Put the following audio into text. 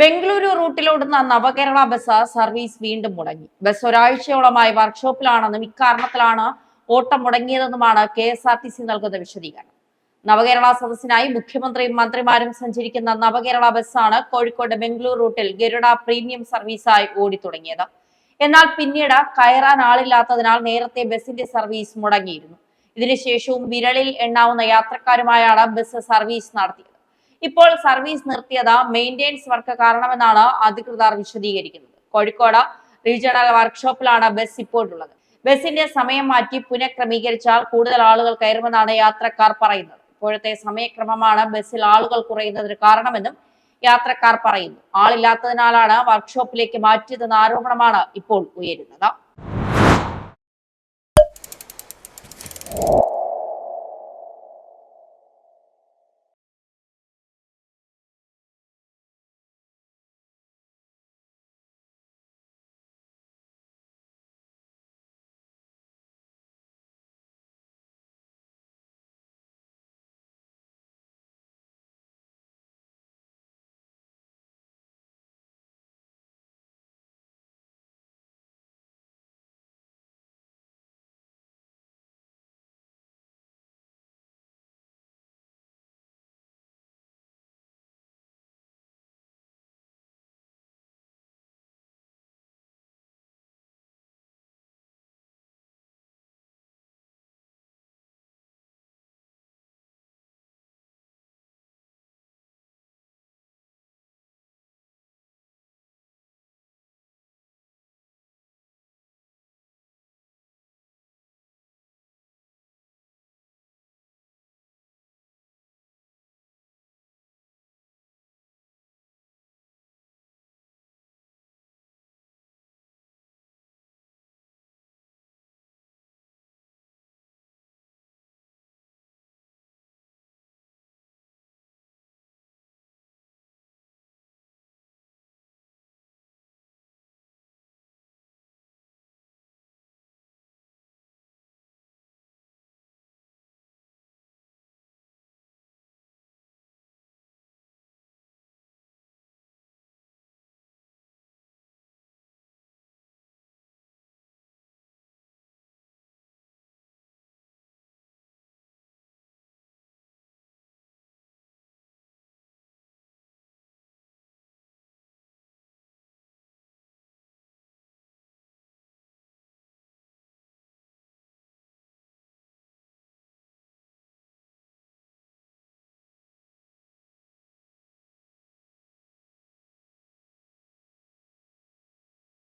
ബംഗളൂരു റൂട്ടിലോടുന്ന Navakerala bus service വീണ്ടും മുടങ്ങി. ബസ് ഒരാഴ്ചയോളമായി വർക്ക്ഷോപ്പിലാണെന്നും ഇക്കാരണത്തിലാണ് ഓട്ടം മുടങ്ങിയതെന്നുമാണ് K S R T C നൽകുന്ന വിശദീകരണം. നവകേരള സദസ്സിനായി മുഖ്യമന്ത്രിയും മന്ത്രിമാരും സഞ്ചരിക്കുന്ന നവകേരള ബസ്സാണ് കോഴിക്കോട് ബംഗളൂരു റൂട്ടിൽ ഗരുഡ പ്രീമിയം സർവീസായി ഓടിത്തുടങ്ങിയത്. എന്നാൽ പിന്നീട് കയറാൻ ആളില്ലാത്തതിനാൽ നേരത്തെ ബസിന്റെ സർവീസ് മുടങ്ങിയിരുന്നു. ഇതിനുശേഷവും വിരളിൽ എണ്ണാവുന്ന യാത്രക്കാരുമായാണ് ബസ് സർവീസ് നടത്തിയത്. ഇപ്പോൾ സർവീസ് നിർത്തിയത് മെയിന്റെനൻസ് വർക്ക് കാരണമെന്നാണ് അധികൃതർ വിശദീകരിക്കുന്നത്. കോഴിക്കോട് റീജിയണൽ വർക്ക്ഷോപ്പിലാണ് ബസ് ഇപ്പോഴുള്ളത്. ബസിന്റെ സമയം മാറ്റി പുനഃക്രമീകരിച്ചാൽ കൂടുതൽ ആളുകൾ കയറുമെന്നാണ് യാത്രക്കാർ പറയുന്നത്. ഇപ്പോഴത്തെ സമയക്രമമാണ് ബസ്സിൽ ആളുകൾ കുറയുന്നതിന് കാരണമെന്നും യാത്രക്കാർ പറയുന്നു. ആളില്ലാത്തതിനാലാണ് വർക്ക്ഷോപ്പിലേക്ക് മാറ്റിയതെന്ന ആരോപണമാണ് ഇപ്പോൾ ഉയരുന്നത്.